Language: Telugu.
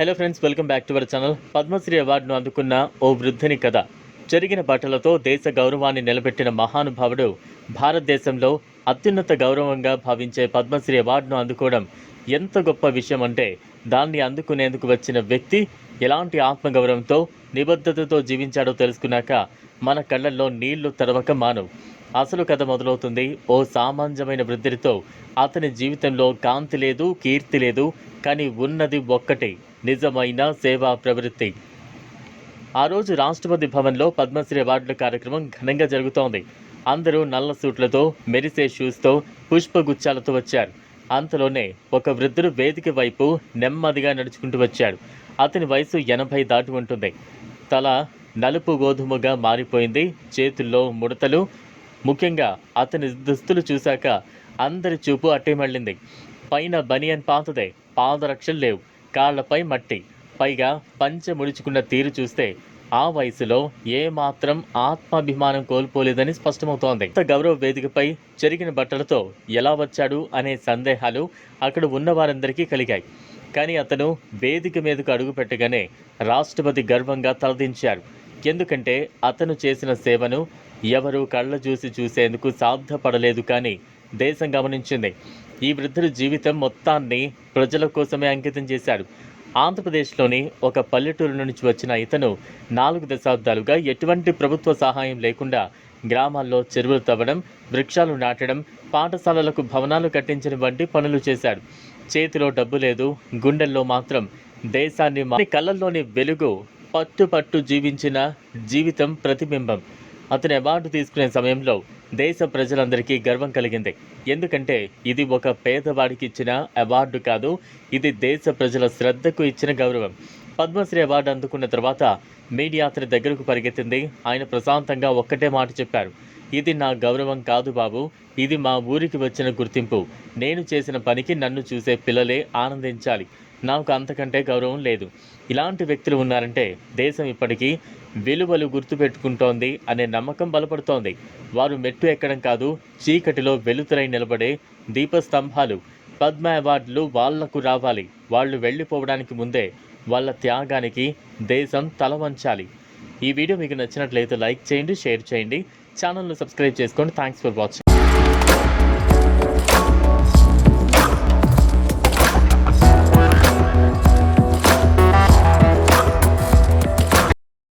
Hello friends welcome back to our channel Padmashri అవార్డును అందుకున్న ఓ వృద్ధుని కథ. జరిగిన బట్టలతో దేశ గౌరవాన్ని నిలబెట్టిన మహానుభావుడు భారతదేశంలో అత్యున్నత గౌరవంగా భావించే పద్మశ్రీ అవార్డును అందుకోవడం ఎంత గొప్ప విషయం అంటే దాన్ని అందుకునేందుకు వచ్చిన వ్యక్తి ఎలాంటి ఆత్మగౌరవంతో నిబద్ధతతో జీవించాడో తెలుసుకున్నాక మన కళ్ళల్లో నీళ్ళు తడవక మానవు. అసలు కథ మొదలవుతుంది. ఓ సామాన్యమైన వృద్ధుడితో అతని జీవితంలో కాంతి లేదు కీర్తి లేదు కానీ ఉన్నది ఒక్కటే నిజమైన సేవా ప్రవృత్తి. ఆ రోజు రాష్ట్రపతి భవన్లో పద్మశ్రీ అవార్డుల కార్యక్రమం ఘనంగా జరుగుతోంది. అందరూ నల్ల సూట్లతో మెరిసే షూస్తో పుష్పగుచ్చాలతో వచ్చారు. అంతలోనే ఒక వృద్ధుడు వేదిక వైపు నెమ్మదిగా నడుచుకుంటూ వచ్చాడు. అతని వయసు ఎనభై దాటి ఉంటుంది. తల నలుపు గోధుమగా మారిపోయింది. చేతుల్లో ముడతలు ముఖ్యంగా అతని దుస్తులు చూశాక అందరి చూపు అట్టే మళ్ళింది. పైన బనియన్ పాతదే పాదరక్షలు లేవు కాళ్ళపై మట్టి. పైగా పంచె ముడుచుకున్న తీరు చూస్తే ఆ వయసులో ఏమాత్రం ఆత్మాభిమానం కోల్పోలేదని స్పష్టమవుతోంది. కొత్త గౌరవ వేదికపై చెరిగిన బట్టలతో ఎలా వచ్చాడు అనే సందేహాలు అక్కడ ఉన్న వారందరికీ కలిగాయి. కానీ అతను వేదిక మీదకు అడుగు పెట్టగానే రాష్ట్రపతి గర్వంగా తలదించారు. ఎందుకంటే అతను చేసిన సేవను ఎవరూ కళ్ళ చూసి చూసేందుకు సాధ్యపడలేదు కానీ దేశం గమనించింది. ఈ వృద్ధుడి జీవితం మొత్తాన్ని ప్రజల కోసమే అంకితం చేశాడు. ఆంధ్రప్రదేశ్లోని ఒక పల్లెటూరు నుంచి వచ్చిన ఇతను నాలుగు దశాబ్దాలుగా ఎటువంటి ప్రభుత్వ సహాయం లేకుండా గ్రామాల్లో చెరువులు తవ్వడం వృక్షాలు నాటడం పాఠశాలలకు భవనాలు కట్టించడం వంటి పనులు చేశాడు. చేతిలో డబ్బు లేదు గుండెల్లో మాత్రం దేశాన్ని కళ్ళల్లోని వెలుగు పట్టు పట్టు జీవించిన జీవితం ప్రతిబింబం. అతని అవార్డు తీసుకునే సమయంలో దేశ ప్రజలందరికీ గర్వం కలిగింది. ఎందుకంటే ఇది ఒక పేదవాడికి ఇచ్చిన అవార్డు కాదు ఇది దేశ ప్రజల శ్రద్ధకు ఇచ్చిన గౌరవం. పద్మశ్రీ అవార్డు అందుకున్న తర్వాత మీడియా అతని దగ్గరకు పరిగెత్తింది. ఆయన ప్రశాంతంగా ఒక్కటే మాట చెప్పారు. ఇది నా గౌరవం కాదు బాబు ఇది మా ఊరికి వచ్చిన గుర్తింపు. నేను చేసిన పనికి నన్ను చూసే పిల్లలే ఆనందించాలి. నాకు అంతకంటే గౌరవం లేదు. ఇలాంటి వ్యక్తులు ఉన్నారంటే దేశం ఇప్పటికీ విలువలు గుర్తుపెట్టుకుంటోంది అనే నమ్మకం బలపడుతోంది. వారు మెట్టు ఎక్కడం కాదు చీకటిలో వెలుతురై నిలబడే దీపస్తంభాలు పద్మ అవార్డులు వాళ్ళకు రావాలి. వాళ్ళు వెళ్ళిపోవడానికి ముందే వాళ్ళ త్యాగానికి దేశం తల వంచాలి ఈ వీడియో మీకు నచ్చినట్లయితే లైక్ చేయండి షేర్ చేయండి. ఛానల్ను సబ్స్క్రైబ్ చేసుకోండి. Thanks for watching.